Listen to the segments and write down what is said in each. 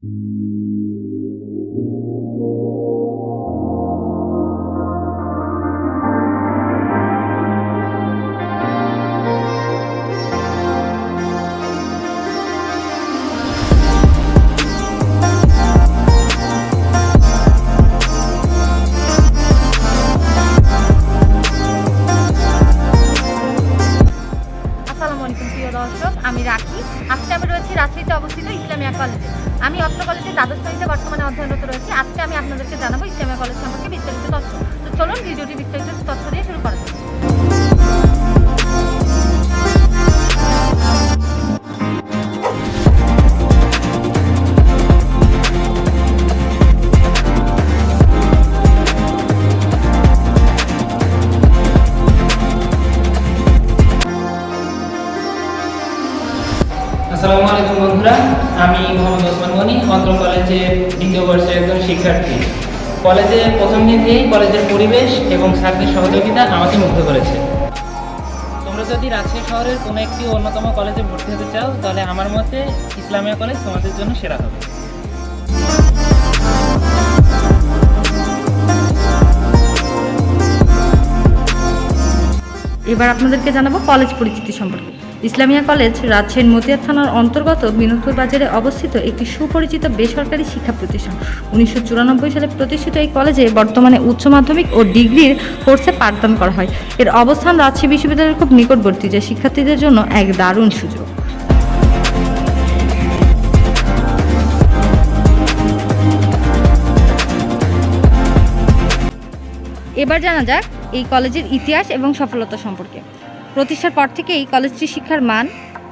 আসসালামু আলাইকুম প্রিয় দর্শক। আমি রাখি। আজকে আমি রয়েছি রাজশাহীতে অবস্থিত ইসলামিয়া কলেজে। আমি অত্র কলেজে দ্বাদশ শ্রেণীতে বর্তমানে অধ্যয়নরত রয়েছি। আজকে আমি আপনাদেরকে জানাব ইসলামিয়া কলেজ সম্পর্কে বিস্তারিত তথ্য। তো চলুন, ভিডিওটি বিস্তারিত তথ্য দিয়ে শুরু করা যাক। বন্ধুরা, আমি মোহাম্মদ ওসমান গনি অন্ত্র কলেজে দ্বিতীয় বর্ষের একজন শিক্ষার্থী। কলেজে প্রথম দিন থেকেই কলেজের পরিবেশ এবং ছাত্রের সহযোগিতা আমাকে মুগ্ধ করেছে। তোমরা যদি রাজশাহী শহরের কোনো একটি অন্যতম কলেজে ভর্তি হতে চাও, তাহলে আমার মতে ইসলামিয়া কলেজ তোমাদের জন্য সেরা হবে। এবার আপনাদেরকে জানাব কলেজ পরিচিতি সম্পর্কে। ইসলামিয়া কলেজ রাজশাহীর মতিয়া থানার অন্তর্গত বিনোদপুর বাজারে অবস্থিত একটি সুপরিচিত বেসরকারি শিক্ষা প্রতিষ্ঠান। উনিশশো চুরানব্বই সালে প্রতিষ্ঠিত এই কলেজে বর্তমানে উচ্চ মাধ্যমিক ও ডিগ্রির কোর্সে পাঠদান করা হয়। এর অবস্থান রাজশাহী বিশ্ববিদ্যালয়ের খুব নিকটবর্তী, যা শিক্ষার্থীদের জন্য এক দারুণ সুযোগ। এবার জানা যাক এই কলেজের ইতিহাস এবং সফলতা সম্পর্কে। প্রতিষ্ঠার পর থেকেই কলেজটি শিক্ষার মান,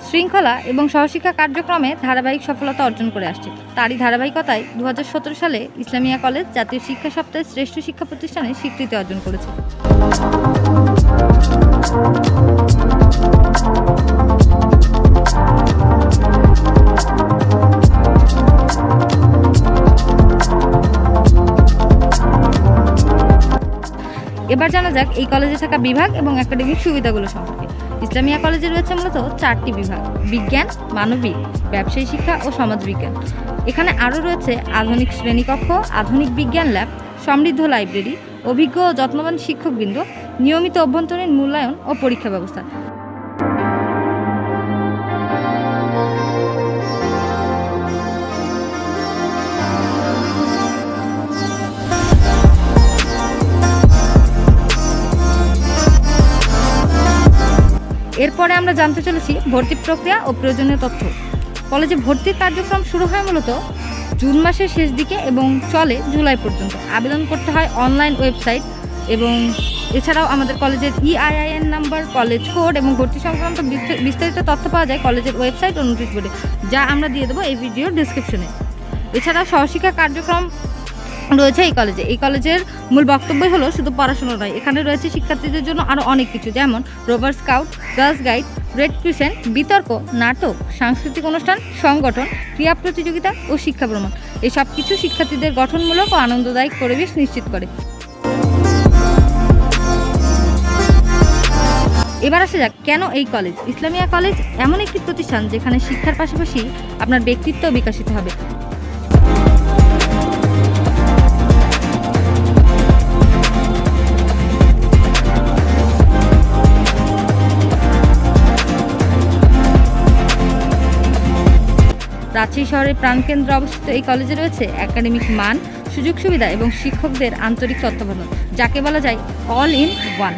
শৃঙ্খলা এবং সহশিক্ষা কার্যক্রমে ধারাবাহিক সফলতা অর্জন করে আসছে। তারই ধারাবাহিকতায় দু হাজার সতেরো সালে ইসলামিয়া কলেজ জাতীয় শিক্ষা সপ্তাহে শ্রেষ্ঠ শিক্ষা প্রতিষ্ঠানে স্বীকৃতি অর্জন করেছে। এবার জানা যাক এই কলেজে থাকা বিভাগ এবং একাডেমিক সুবিধাগুলো সম্পর্কে। ইসলামিয়া কলেজে রয়েছে মূলত চারটি বিভাগ, বিজ্ঞান, মানবিক, ব্যবসায়ী শিক্ষা ও সমাজবিজ্ঞান এখানে আরও রয়েছে আধুনিক শ্রেণীকক্ষ, আধুনিক বিজ্ঞান ল্যাব, সমৃদ্ধ লাইব্রেরি, অভিজ্ঞ ও যত্নবান শিক্ষকবৃন্দ, নিয়মিত অভ্যন্তরীণ মূল্যায়ন ও পরীক্ষা ব্যবস্থা। এরপরে আমরা জানতে চলেছি ভর্তি প্রক্রিয়া ও প্রয়োজনীয় তথ্য। কলেজে ভর্তির কার্যক্রম শুরু হয় মূলত জুন মাসের শেষ দিকে এবং চলে জুলাই পর্যন্ত। আবেদন করতে হয় অনলাইন ওয়েবসাইট এবং এছাড়াও আমাদের কলেজের E EIIN number, college code এবং ভর্তি সংক্রান্ত বিস্তার- বিস্তারিত তথ্য পাওয়া যায় কলেজের ওয়েবসাইট ও নোটিশ বোর্ডে, যা আমরা দিয়ে দেবো এই ভিডিওর ডিসক্রিপশনে এছাড়া সহশিক্ষা কার্যক্রম রয়েছে এই কলেজে এই কলেজের মূল বক্তব্যই হলো শুধু পড়াশুনো নয়, এখানে রয়েছে শিক্ষার্থীদের জন্য আরও অনেক কিছু, যেমন rover scout, girls guide, red crescent, বিতর্ক, নাটক, সাংস্কৃতিক অনুষ্ঠান, সংগঠন, ক্রীড়া প্রতিযোগিতা ও শিক্ষা ভ্রমণ। এই সব কিছু শিক্ষার্থীদের গঠনমূলক ও আনন্দদায়ক পরিবেশ নিশ্চিত করে। এবার আসা যাক, কেন এই কলেজ ইসলামিয়া কলেজ এমন একটি প্রতিষ্ঠান যেখানে শিক্ষার পাশাপাশি আপনার ব্যক্তিত্ব বিকশিত হবে। রাজশাহী শহরের প্রাণকেন্দ্রে অবস্থিত এই কলেজে রয়েছে একাডেমিক মান, সুযোগ সুবিধা এবং শিক্ষকদের আন্তরিক তত্ত্বাবধান। যাকে বলা যায় অল ইন ওয়ান